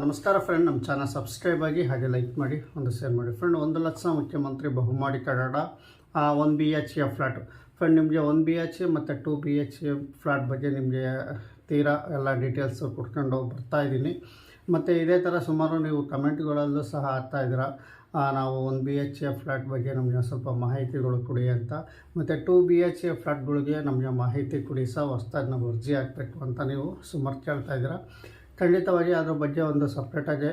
ನಮಸ್ಕಾರ ಫ್ರೆಂಡ್ ನಮ್ಮ channel subscribe ಆಗಿ ಹಾಗೆ ಲೈಕ್ ಮಾಡಿ, ಒಂದು ಶೇರ್ ಮಾಡಿ. ಫ್ರೆಂಡ್ ಒಂದು ಲಕ್ಷ ಮುಖ್ಯಮಂತ್ರಿ ಬಹುಮಾಡಿ ಕಡಡ one B H A flat friend ನಿಮಗೆ ಒನ್ ಬಿ ಎಚ್ ಎ ಮತ್ತು two B H A flat ಬಗ್ಗೆ ನಿಮಗೆ ತೀರಾ ಎಲ್ಲ ಡೀಟೇಲ್ಸ್ ಕೊಟ್ಕೊಂಡು ಬರ್ತಾ ಇದ್ದೀನಿ. ಮತ್ತು ಇದೇ ಥರ ಸುಮಾರು ನೀವು ಕಮೆಂಟ್ಗಳಲ್ಲೂ ಸಹ ಆಗ್ತಾ ಇದ್ದೀರಾ. ನಾವು one B H A flat ಬಗ್ಗೆ ನಮಗೆ ಸ್ವಲ್ಪ ಮಾಹಿತಿಗಳು ಕೊಡಿ ಅಂತ. ಮತ್ತು ಟೂ ಬಿ ಎಚ್ ಎ ಫ್ಲ್ಯಾಟ್ಗಳಿಗೆ ನಮಗೆ ಮಾಹಿತಿ ಕೊಡಿ ಸಹ ಹೊಸ್ದಾಗಿ ನಾವು ಅರ್ಜಿ ಹಾಕಬೇಕು ಅಂತ ನೀವು ಸುಮಾರು ಕೇಳ್ತಾ ಇದ್ದೀರಾ. ಖಂಡಿತವಾಗಿ ಅದ್ರ ಬಗ್ಗೆ ಒಂದು ಸಪ್ರೇಟಾಗಿ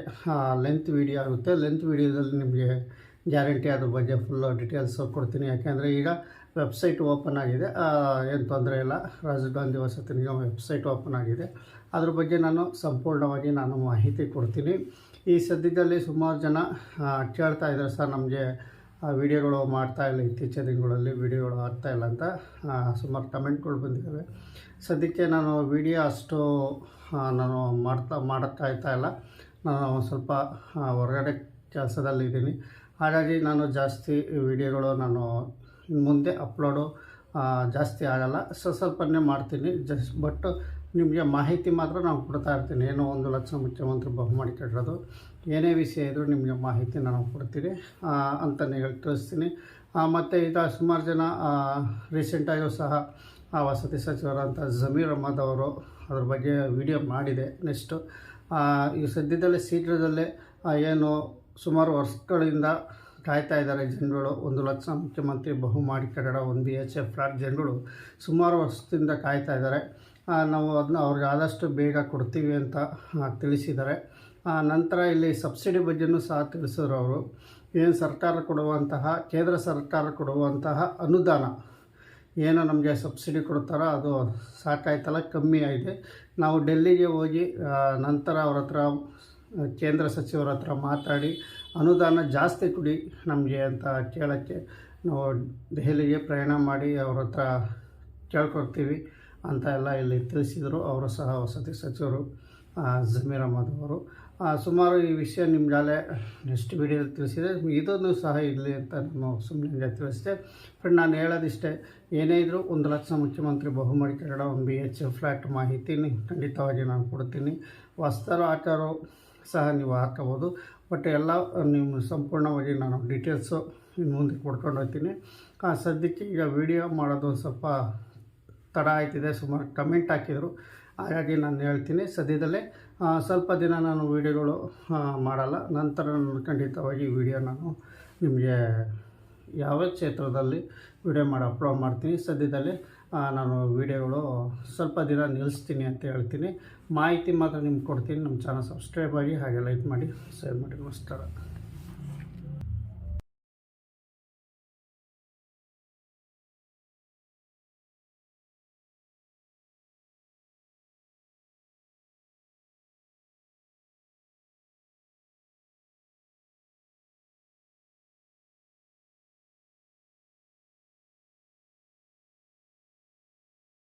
ಲೆಂತ್ ವೀಡಿಯೋ ಆಗುತ್ತೆ. ಲೆಂತ್ ವೀಡಿಯೋದಲ್ಲಿ ನಿಮಗೆ ಗ್ಯಾರಂಟಿ ಅದ್ರ ಬಗ್ಗೆ ಫುಲ್ಲು ಡೀಟೇಲ್ಸ್ ಕೊಡ್ತೀನಿ. ಯಾಕೆಂದರೆ ಈಗ ವೆಬ್ಸೈಟ್ ಓಪನ್ ಆಗಿದೆ. ಏನು ತೊಂದರೆ ಇಲ್ಲ. ರಾಜೀವ್ ಗಾಂಧಿ ವಸತಿ ನಿಗಮ ವೆಬ್ಸೈಟ್ ಓಪನ್ ಆಗಿದೆ. ಅದ್ರ ಬಗ್ಗೆ ನಾನು ಸಂಪೂರ್ಣವಾಗಿ ನಾನು ಮಾಹಿತಿ ಕೊಡ್ತೀನಿ. ಈ ಸದ್ಯದಲ್ಲಿ ಸುಮಾರು ಜನ ಕೇಳ್ತಾ ಇದ್ದಾರೆ. ಸರ್, ನಮಗೆ ವಿಡಿಯೋಗಳು ಮಾಡ್ತಾ ಇಲ್ಲ, ಇತ್ತೀಚಿನ ದಿನಗಳಲ್ಲಿ ವಿಡಿಯೋಗಳು ಆಗ್ತಾ ಇಲ್ಲ ಅಂತ ಸುಮಾರು ಕಮೆಂಟ್ಗಳು ಬಂದಿದ್ದಾವೆ. ಸದ್ಯಕ್ಕೆ ನಾನು ವಿಡಿಯೋ ಅಷ್ಟು ನಾನು ಮಾಡ್ತಾ ಮಾಡೋಕ್ಕಾಗ್ತಾ ಇಲ್ಲ. ನಾನು ಸ್ವಲ್ಪ ಹೊರಗಡೆ ಕೆಲಸದಲ್ಲಿದ್ದೀನಿ. ಹಾಗಾಗಿ ನಾನು ಜಾಸ್ತಿ ವಿಡಿಯೋಗಳು ನಾನು ಮುಂದೆ ಅಪ್ಲೋಡು ಜಾಸ್ತಿ ಆಗಲ್ಲ. ಸೊ ಮಾಡ್ತೀನಿ. ಜಸ್ಟ್ ಬಟ್ ನಿಮಗೆ ಮಾಹಿತಿ ಮಾತ್ರ ನಾನು ಕೊಡ್ತಾ ಇರ್ತೀನಿ. ಏನೋ ಒಂದು ಲಕ್ಷ ಮುಖ್ಯಮಂತ್ರಿ ಬಹುಮಾಡಿ ಕಟ್ಟಿರೋದು ಏನೇ ವಿಷಯ ಇದ್ದರೂ ನಿಮಗೆ ಮಾಹಿತಿ ನಾನು ಕೊಡ್ತೀನಿ ಅಂತ ಅಂತಲೇ ಹೇಳಿ ತಿಳಿಸ್ತೀನಿ. ಮತ್ತು ಈಗ ಸುಮಾರು ಜನ ರೀಸೆಂಟಾಗಿಯೂ ಸಹ ಆ, ವಸತಿ ಸಚಿವರಂಥ ಜಮೀರ್ ಅಹಮದ್ ಅವರು ಅದ್ರ ಬಗ್ಗೆ ವಿಡಿಯೋ ಮಾಡಿದೆ ನೆಕ್ಸ್ಟು. ಈ ಸದ್ಯದಲ್ಲೇ ಶೀಘ್ರದಲ್ಲೇ ಏನು ಸುಮಾರು ವರ್ಷಗಳಿಂದ ಕಾಯ್ತಾ ಇದ್ದಾರೆ ಜನಗಳು ಒಂದು ಲಕ್ಷ ಮುಖ್ಯಮಂತ್ರಿ ಬಹುಮಾಡಿ ಕಟ್ಟಡ, ಒಂದು ಬಿ ಎಚ್ ಎಫ್ ಫ್ಲಾಟ್ ಜನಗಳು ಸುಮಾರು ವರ್ಷದಿಂದ ಕಾಯ್ತಾ ಇದ್ದಾರೆ. ನಾವು ಅದನ್ನ ಅವ್ರಿಗೆ ಆದಷ್ಟು ಬೇಗ ಕೊಡ್ತೀವಿ ಅಂತ ತಿಳಿಸಿದ್ದಾರೆ. ನಂತರ ಇಲ್ಲಿ ಸಬ್ಸಿಡಿ ಬಗ್ಗೆನೂ ಸಹ ತಿಳಿಸಿದ್ರು ಅವರು. ಏನು ಸರ್ಕಾರ ಕೊಡುವಂತಹ, ಕೇಂದ್ರ ಸರ್ಕಾರ ಕೊಡುವಂತಹ ಅನುದಾನ, ಏನು ನಮಗೆ ಸಬ್ಸಿಡಿ ಕೊಡ್ತಾರೋ ಅದು ಸಾಕಾಯ್ತಲ್ಲ, ಕಮ್ಮಿ ಆಗಿದೆ. ನಾವು ಡೆಲ್ಲಿಗೆ ಹೋಗಿ ನಂತರ ಅವ್ರ ಕೇಂದ್ರ ಸಚಿವರ ಹತ್ರ ಮಾತಾಡಿ ಅನುದಾನ ಜಾಸ್ತಿ ಕೊಡಿ ನಮಗೆ ಅಂತ ಕೇಳೋಕ್ಕೆ ನಾವು ದೆಹಲಿಗೆ ಪ್ರಯಾಣ ಮಾಡಿ ಅವ್ರ ಹತ್ರ ಕೇಳ್ಕೊಡ್ತೀವಿ ಅಂತ ಎಲ್ಲ ಇಲ್ಲಿ ತಿಳಿಸಿದರು. ಅವರು ಸಹ ವಸತಿ ಸಚಿವರು ಜಮೀರ್ ಅಹಮದ್ ಅವರು. ಸುಮಾರು ಈ ವಿಷಯ ನಿಮ್ಮಾಲೆ ನೆಕ್ಸ್ಟ್ ವೀಡಿಯೋದಲ್ಲಿ ತಿಳಿಸಿದೆ. ಇದೊಂದು ಸಹ ಇರಲಿ ಅಂತ ನಾನು ಸುಮ್ಮನೆ ತಿಳಿಸಿದೆ. ಫ್ರೆಂಡ್ ನಾನು ಹೇಳೋದಿಷ್ಟೇ, ಏನೇ ಇದ್ದರೂ ಒಂದು ಲಕ್ಷ ಮುಖ್ಯಮಂತ್ರಿ ಬಹುಮಡಿ ಕನ್ನಡ ಒಂದು ಬಿ ಎಚ್ ಫ್ಲ್ಯಾಟ್ ಮಾಹಿತಿನಿ ಖಂಡಿತವಾಗಿ ನಾನು ಕೊಡ್ತೀನಿ. ಹೊಸ್ತಾರು ಹಾಕೋರು ಸಹ ನೀವು ಹಾಕೋಬೋದು ಬಟ್ ಎಲ್ಲ, ನಿಮ್ಮ ಸಂಪೂರ್ಣವಾಗಿ ನಾನು ಡೀಟೇಲ್ಸು ಇನ್ನು ಮುಂದೆ ಕೊಡ್ಕೊಂಡು ಹೋಗ್ತೀನಿ. ಸದ್ಯಕ್ಕೆ ಈಗ ವಿಡಿಯೋ ಮಾಡೋದು ಸ್ವಲ್ಪ ತಡ ಆಯ್ತಿದೆ. ಸುಮಾರು ಕಮೆಂಟ್ ಹಾಕಿದರು. ಹಾಗಾಗಿ ನಾನು ಹೇಳ್ತೀನಿ. ಸದ್ಯದಲ್ಲೇ ಸ್ವಲ್ಪ ದಿನ ನಾನು ವೀಡಿಯೋಗಳು ಮಾಡಲ್ಲ. ನಂತರ ನಾನು ಖಂಡಿತವಾಗಿ ವಿಡಿಯೋ ನಾನು ನಿಮಗೆ ಯಾವ ಕ್ಷೇತ್ರದಲ್ಲಿ ವಿಡಿಯೋ ಮಾಡಿ ಅಪ್ಲೋಡ್ ಮಾಡ್ತೀನಿ. ಸದ್ಯದಲ್ಲಿ ನಾನು ವಿಡಿಯೋಗಳು ಸ್ವಲ್ಪ ದಿನ ನಿಲ್ಲಿಸ್ತೀನಿ ಅಂತ ಹೇಳ್ತೀನಿ. ಮಾಹಿತಿ ಮಾತ್ರ ನಿಮ್ಗೆ ಕೊಡ್ತೀನಿ. ನಮ್ಮ ಚಾನಲ್ ಸಬ್ಸ್ಕ್ರೈಬ್ ಆಗಿ ಹಾಗೆ ಲೈಕ್ ಮಾಡಿ ಶೇರ್ ಮಾಡಿ. ನಮಸ್ಕಾರ.